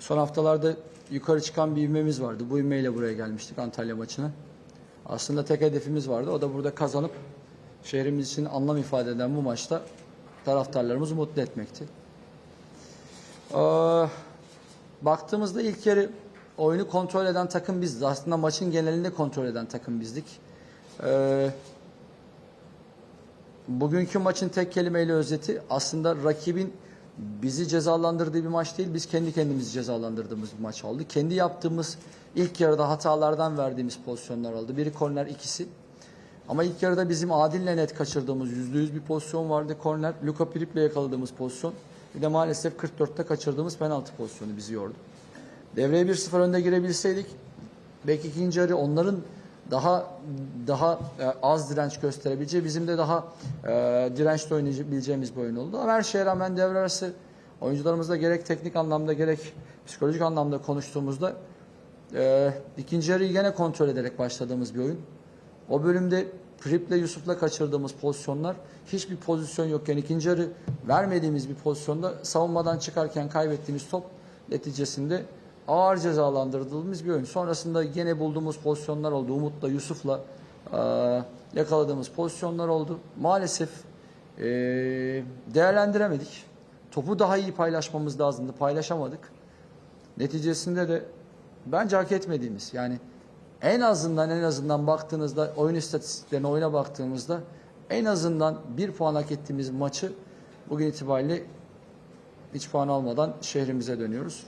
Son haftalarda yukarı çıkan bir ivmemiz vardı. Bu ivmeyle buraya gelmiştik Antalya maçına. Aslında tek hedefimiz vardı. O da burada kazanıp şehrimiz için anlam ifade eden bu maçta taraftarlarımızı mutlu etmekti. Ee, baktığımızda ilk yarı oyunu kontrol eden takım bizdi. Aslında maçın genelinde kontrol eden takım bizdik. Ee, bugünkü maçın tek kelimeyle özeti aslında rakibin bizi cezalandırdığı bir maç değil. Biz kendi kendimizi cezalandırdığımız bir maç oldu. Kendi yaptığımız ilk yarıda hatalardan verdiğimiz pozisyonlar oldu. Biri korner ikisi. Ama ilk yarıda bizim Adil'le net kaçırdığımız %100 bir pozisyon vardı. Korner, Luka Pirip'le yakaladığımız pozisyon. Bir de maalesef 44'te kaçırdığımız penaltı pozisyonu bizi yordu. Devreye 1-0 önde girebilseydik belki ikinci yarı onların daha daha e, az direnç gösterebileceği bizim de daha e, dirençli oynayabileceğimiz bir oyun oldu. Ama her şeye rağmen devre arası oyuncularımızla gerek teknik anlamda gerek psikolojik anlamda konuştuğumuzda e, ikinci yarıyı gene kontrol ederek başladığımız bir oyun. O bölümde Prip'le Yusuf'la kaçırdığımız pozisyonlar hiçbir pozisyon yokken ikinci yarı vermediğimiz bir pozisyonda savunmadan çıkarken kaybettiğimiz top neticesinde ağır cezalandırdığımız bir oyun. Sonrasında yine bulduğumuz pozisyonlar oldu. Umut'la Yusuf'la e, yakaladığımız pozisyonlar oldu. Maalesef e, değerlendiremedik. Topu daha iyi paylaşmamız lazımdı. Paylaşamadık. Neticesinde de bence hak etmediğimiz yani en azından en azından baktığınızda oyun istatistiklerine oyuna baktığımızda en azından bir puan hak ettiğimiz maçı bugün itibariyle hiç puan almadan şehrimize dönüyoruz.